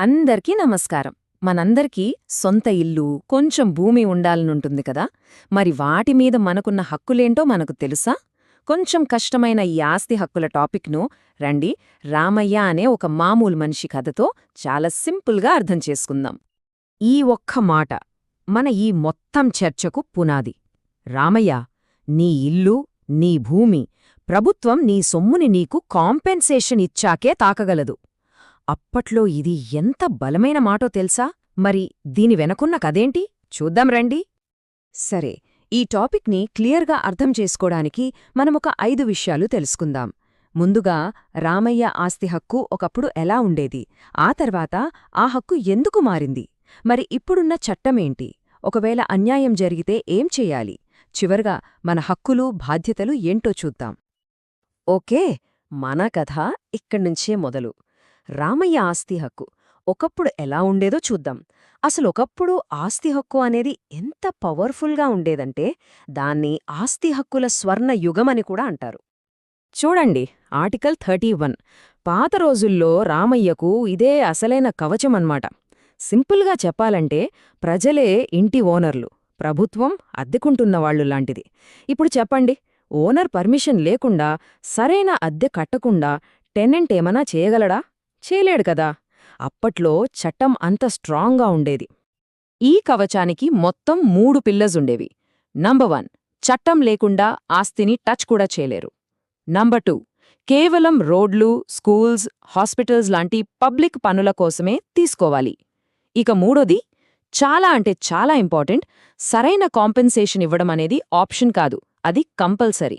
అందరికీ నమస్కారం. మనందరికీ సొంత ఇల్లు కొంచెం భూమి ఉండాలనుంటుంది కదా? మరి వాటి మీద మనకున్న హక్కులేంటో మనకు తెలుసా? కొంచెం కష్టమైన ఈ ఆస్తి హక్కుల టాపిక్ను రండి. రామయ్య అనే ఒక మామూలు మనిషి కథతో చాలా సింపుల్గా అర్థం చేసుకుందాం. ఈ ఒక్క మాట మన ఈ మొత్తం చర్చకు పునాది. రామయ్య నీ ఇల్లు నీ భూమి ప్రభుత్వం నీ సొమ్ముని నీకు కాంపెన్సేషన్ ఇచ్చాకే తాకగలదు. అప్పట్లో ఇది ఎంత బలమైన మాటో తెలుసా? మరి దీని వెనకున్న కదేంటి చూద్దాం రండి. సరే ఈ టాపిక్ని క్లియర్గా అర్థం చేసుకోడానికి మనమొక ఐదు విషయాలు తెలుసుకుందాం. ముందుగా రామయ్య ఆస్తి హక్కు ఒకప్పుడు ఎలా ఉండేది? ఆ తర్వాత ఆ హక్కు ఎందుకు మారింది? మరి ఇప్పుడున్న చట్టమేంటి? ఒకవేళ అన్యాయం జరిగితే ఏం చెయ్యాలి చివరగా మన హక్కులు బాధ్యతలు ఏంటో చూద్దాం. ఓకే మన కథ ఇక్కడ్నుంచే మొదలు. రామయ్య ఆస్తి హక్కు. ఒకప్పుడు ఎలా ఉండేదో చూద్దాం. అసలు ఒకప్పుడు ఆస్తి హక్కు అనేది ఎంత పవర్ఫుల్గా ఉండేదంటే దాన్ని ఆస్తి హక్కుల స్వర్ణ యుగమని కూడా అంటారు. చూడండి ఆర్టికల్ థర్టీ వన్. పాత రోజుల్లో రామయ్యకు ఇదే అసలైన కవచమన్మాట సింపుల్గా చెప్పాలంటే ప్రజలే ఇంటి ఓనర్లు. ప్రభుత్వం అద్దెకుంటున్నవాళ్ళు లాంటిది. ఇప్పుడు చెప్పండి ఓనర్ పర్మిషన్ లేకుండా సరైన అద్దె కట్టకుండా టెనెంట్ ఏమన్నా చేయగలడా? చేయలేడు కదా. అప్పట్లో చట్టం అంత స్ట్రాంగ్గా ఉండేది. ఈ కవచానికి మొత్తం మూడు పిల్లర్సుండేవి నంబర్ వన్ చట్టం లేకుండా ఆస్తిని టచ్ కూడా చేయలేరు. నంబర్ టూ కేవలం రోడ్లు స్కూల్స్ హాస్పిటల్స్ లాంటి పబ్లిక్ పనుల కోసమే తీసుకోవాలి. ఇక మూడోది చాలా అంటే చాలా ఇంపార్టెంట్ సరైన కాంపెన్సేషన్ ఇవ్వడం అనేది ఆప్షన్ కాదు అది కంపల్సరీ.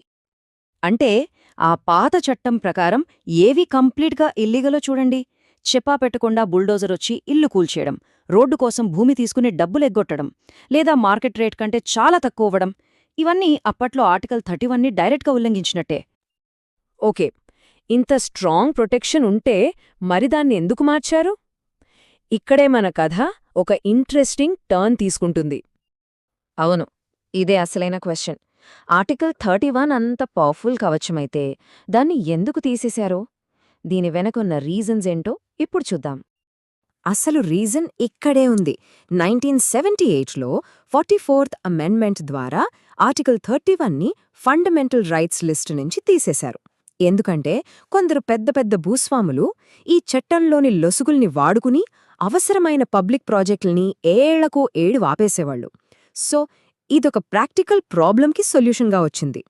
అంటే ఆ పాత చట్టం ప్రకారం ఏవి కంప్లీట్గా ఇల్లీగలో చూడండి. చెప్పా పెట్టకుండా బుల్డోజరొచ్చి ఇల్లు కూల్చేయడం రోడ్డు కోసం భూమి తీసుకుని డబ్బులెగ్గొట్టడం లేదా మార్కెట్ రేట్ కంటే చాలా తక్కువ ఇవ్వడం. ఇవన్నీ అప్పట్లో ఆర్టికల్ థర్టీ వన్ని డైరెక్ట్గా ఉల్లంఘించినట్టే. ఓకే ఇంత స్ట్రాంగ్ ప్రొటెక్షన్ ఉంటే మరి దాన్ని ఎందుకు మార్చారు? ఇక్కడే మన కథ ఒక ఇంట్రెస్టింగ్ టర్న్ తీసుకుంటుంది. అవును ఇదే అసలైన క్వశ్చన్. ఆర్టికల్ థర్టీ వన్ అంత పవర్ఫుల్ కవచమైతే దాన్ని ఎందుకు తీసేశారో? దీని వెనకున్న రీజన్స్ ఏంటో ఇప్పుడు చూద్దాం. అసలు రీజన్ ఇక్కడే ఉంది. నైన్టీన్ సెవెంటీ ఎయిట్లో ఫార్టీ ఫోర్త్ అమెండ్మెంట్ ద్వారా ఆర్టికల్ థర్టీ వన్ని ఫండమెంటల్ రైట్స్ లిస్టు నుంచి తీసేశారు. ఎందుకంటే కొందరు పెద్ద పెద్ద భూస్వాములు ఈ చట్టంలోని లొసుగుల్ని వాడుకుని అవసరమైన పబ్లిక్ ప్రాజెక్టుల్ని ఏళ్ళకు ఏడు ఆపేసేవాళ్ళు సో ఇదొక ప్రాక్టికల్ ప్రాబ్లంకి సొల్యూషన్గా వచ్చింది.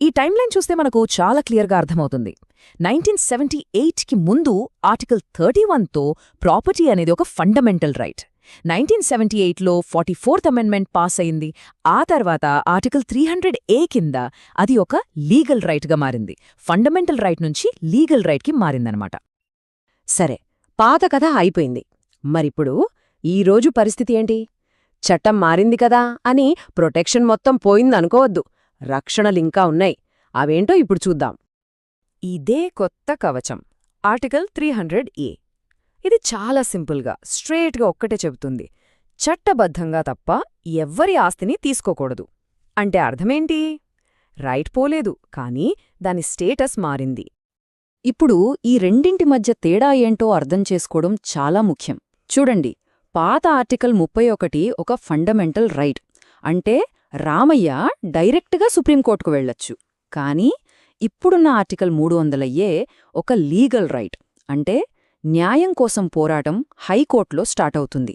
ఈ టైమ్లైన్ చూస్తే మనకు చాలా క్లియర్గా అర్థమవుతుంది. నైన్టీన్ సెవెంటీ ఎయిట్కి ముందు ఆర్టికల్ థర్టీ వన్తో ప్రాపర్టీ అనేది ఒక ఫండమెంటల్ రైట్. నైన్టీన్ సెవెంటీ ఎయిట్లో ఫార్టీ ఫోర్త్ అమెండ్మెంట్ పాస్ అయింది. ఆ తర్వాత ఆర్టికల్ త్రీ హండ్రెడ్ ఏ కింద అది ఒక లీగల్ రైట్గా మారింది. ఫండమెంటల్ రైట్ నుంచి లీగల్ రైట్కి మారిందనమాట. సరే పాత కథ అయిపోయింది. మరిప్పుడు ఈరోజు పరిస్థితి ఏంటి? చట్టం మారింది కదా అని ప్రొటెక్షన్ మొత్తం పోయిందనుకోవద్దు. రక్షణలింకా ఉన్నాయి. అవేంటో ఇప్పుడు చూద్దాం. ఇదే కొత్త కవచం. Article three hundred A. ఇది చాలా సింపుల్గా స్ట్రేట్గా ఒక్కటే చెబుతుంది. చట్టబద్ధంగా తప్ప ఎవ్వరి ఆస్తిని తీసుకోకూడదు. అంటే అర్థమేంటి? రైట్ పోలేదు కానీ దాని స్టేటస్ మారింది. ఇప్పుడు ఈ రెండింటి మధ్య తేడా ఏంటో అర్థం చేసుకోవడం చాలా ముఖ్యం. చూడండి. పాత ఆర్టికల్ ముప్పై ఒకటి ఒక ఫండమెంటల్ రైట్. అంటే రామయ్య డైరెక్ట్గా సుప్రీంకోర్టుకు వెళ్ళొచ్చు కానీ ఇప్పుడున్న ఆర్టికల్ మూడు వందలయ్యే ఒక లీగల్ రైట్. అంటే న్యాయం కోసం పోరాటం హైకోర్టులో స్టార్ట్ అవుతుంది.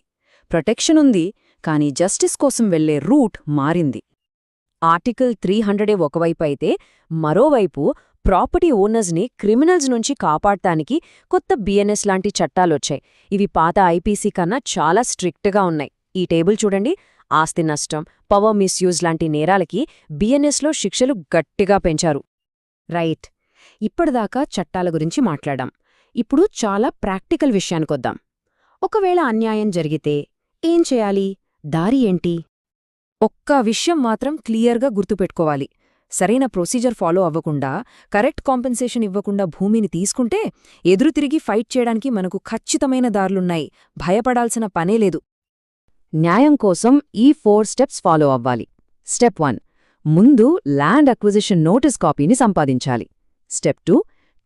ప్రొటెక్షన్ ఉంది కానీ జస్టిస్ కోసం వెళ్ళే రూట్ మారింది. ఆర్టికల్ త్రీ హండ్రెడే ఒకవైపు అయితే మరోవైపు ప్రాపర్టీ ఓనర్స్ని క్రిమినల్స్ నుంచి కాపాడటానికి కొత్త బిఎన్ఎస్ లాంటి చట్టాలొచ్చాయి. ఇవి పాత ఐపీసీ కన్నా చాలా స్ట్రిక్ట్గా ఉన్నాయి. ఈ టేబుల్ చూడండి. ఆస్తి నష్టం పవర్ మిస్యూజ్ లాంటి నేరాలకి బిఎన్ఎస్లో శిక్షలు గట్టిగా పెంచారు. రైట్. ఇప్పటిదాకా చట్టాల గురించి మాట్లాడాం. ఇప్పుడు చాలా ప్రాక్టికల్ విషయానికొద్దాం. ఒకవేళ అన్యాయం జరిగితే ఏం చేయాలి? దారి ఏంటి? ఒక్క విషయం మాత్రం క్లియర్గా గుర్తుపెట్టుకోవాలి. సరైన ప్రొసీజర్ ఫాలో అవ్వకుండా కరెక్ట్ కాంపెన్సేషన్ ఇవ్వకుండా భూమిని తీసుకుంటే ఎదురు తిరిగి ఫైట్ చేయడానికి మనకు ఖచ్చితమైన దారులున్నాయి. భయపడాల్సిన పనే లేదు. న్యాయం కోసం ఈ ఫోర్ స్టెప్స్ ఫాలో అవ్వాలి. స్టెప్ వన్ ముందు ల్యాండ్ అక్విజిషన్ నోటీస్ కాపీని సంపాదించాలి. Step two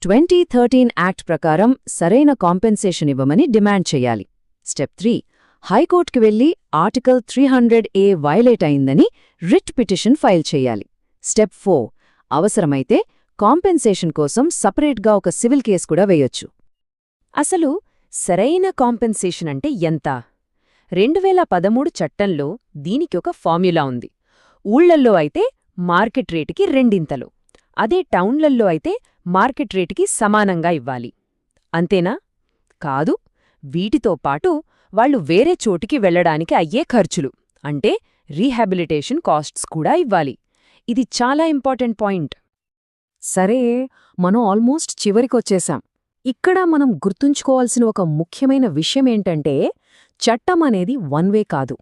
twenty thirteen act ప్రకారం సరైన కాంపెన్సేషన్ ఇవ్వమని డిమాండ్ చెయ్యాలి స్టెప్ త్రీ హైకోర్టుకి వెళ్ళి article three hundred A violate అయిందని రిట్ పిటిషన్ ఫైల్ చేయాలి. Step four. అవసరమైతే కాంపెన్సేషన్ కోసం సపరేట్గా ఒక సివిల్ కేసు కూడా వేయొచ్చు. అసలు సరైన కాంపెన్సేషన్ అంటే ఎంత? రెండు వేల పదమూడు చట్టంలో దీనికి ఒక ఫార్ములా ఉంది. ఊళ్ళల్లో అయితే మార్కెట్ రేటుకి రెండింతలు. అదే టౌన్లల్లో అయితే మార్కెట్ రేటుకి సమానంగా ఇవ్వాలి. అంతేనా? కాదు వీటితో పాటు వాళ్ళు వేరే చోటికి వెళ్ళడానికి అయ్యే ఖర్చులు. అంటే రీహాబిలిటేషన్ కాస్ట్స్ కూడా ఇవ్వాలి. ఇది చాలా ఇంపార్టెంట్ పాయింట్. సరే మనం ఆల్మోస్ట్ చివరికొచ్చేశాం ఇక్కడ మనం గుర్తుంచుకోవాల్సిన ఒక ముఖ్యమైన విషయమేంటంటే చట్టం అనేది వన్ వే కాదు.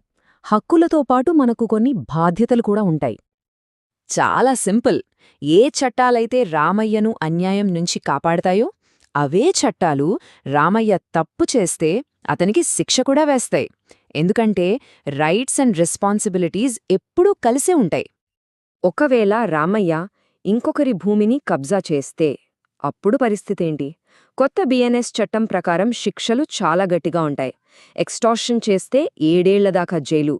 హక్కులతో పాటు మనకు కొన్ని బాధ్యతలు కూడా ఉంటాయి. చాలా సింపుల్. ఏ చట్టాలైతే రామయ్యను అన్యాయం నుంచి కాపాడతాయో అవే చట్టాలు రామయ్య తప్పు చేస్తే అతనికి శిక్ష కూడా వేస్తాయి. ఎందుకంటే రైట్స్ అండ్ రెస్పాన్సిబిలిటీస్ ఎప్పుడూ కలిసే ఉంటాయి. ఒకవేళ రామయ్య ఇంకొకరి భూమిని కబ్జా చేస్తే అప్పుడు పరిస్థితేంటి? కొత్త బిఎన్ఎస్ చట్టం ప్రకారం శిక్షలు చాలా గట్టిగా ఉంటాయి. ఎక్స్టార్షన్ చేస్తే ఏడేళ్ళ దాకా జైలు.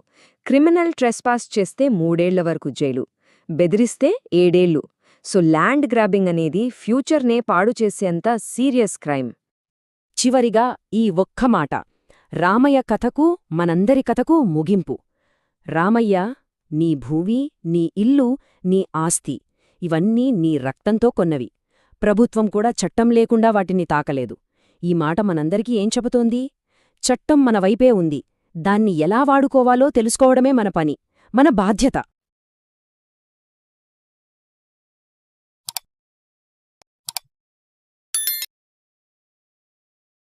క్రిమినల్ ట్రెస్పాస్ చేస్తే మూడేళ్ళ వరకు జైలు. బెదిరిస్తే ఏడేళ్ళు. సో ల్యాండ్ గ్రాబింగ్ అనేది ఫ్యూచర్నే పాడు చేసేంత సీరియస్ క్రైమ్. చివరిగా ఈ ఒక్క మాట. రామయ్య కథకు మనందరి కథకు ముగింపు. రామయ్య నీ భూమి నీ ఇల్లు నీ ఆస్తి ఇవన్నీ నీ రక్తంతో కొన్నవి. ప్రభుత్వం కూడా చట్టం లేకుండా వాటిని తాకలేదు. ఈ మాట మనందరికీ ఏం చెబుతోంది? చట్టం మన వైపే ఉంది. దాన్ని ఎలా వాడుకోవాలో తెలుసుకోవడమే మన పని మన బాధ్యత.